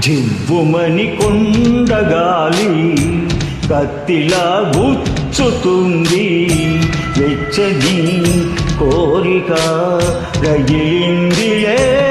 జివ్వుమని కొండగాలి కత్తిలా గుచ్చుతుంది. వెచ్చని కోరిక రగిలిందిలే.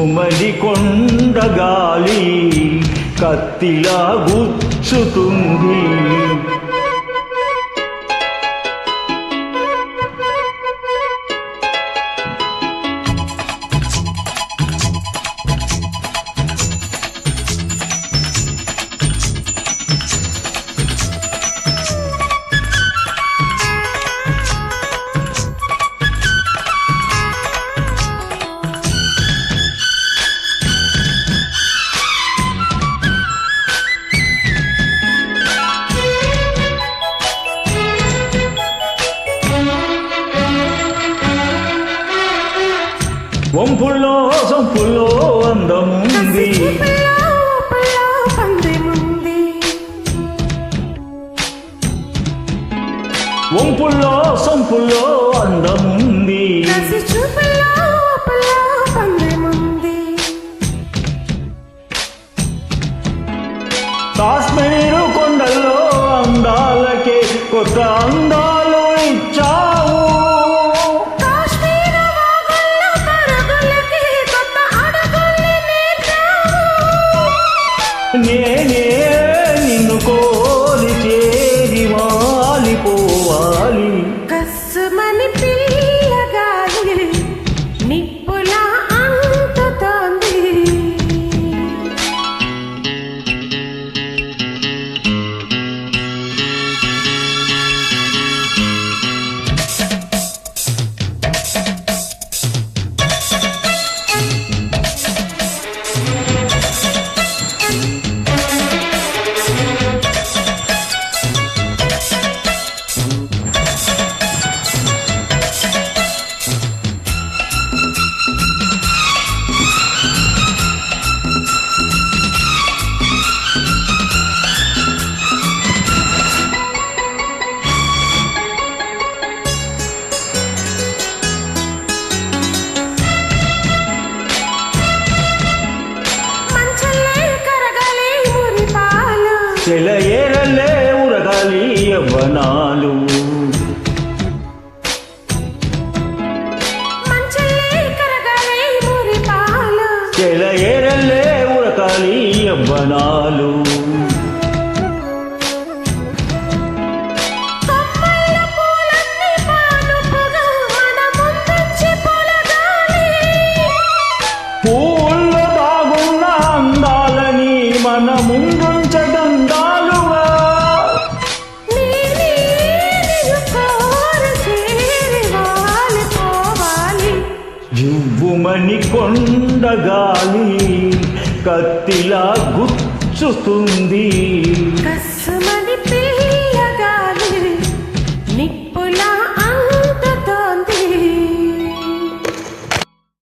జివ్వుమడి కొండగాలి కత్తిలా గుచ్చుతుంది. వంపుల్లో సొంపుల్లో అందముంది. వంపుల్లో సొంపుల్లో అందముంది. కాశ్మీరు కొండల్లో అందాలకే కొత్త అందా చెలయేరలే ఉరగాలి యవ్వనాలు చెలయేరలే ఉరకాలి యవ్వనాలు మన ముందుంచి జివ్వుమని కొండగాలి కత్తిలా గుచ్చుతుంది.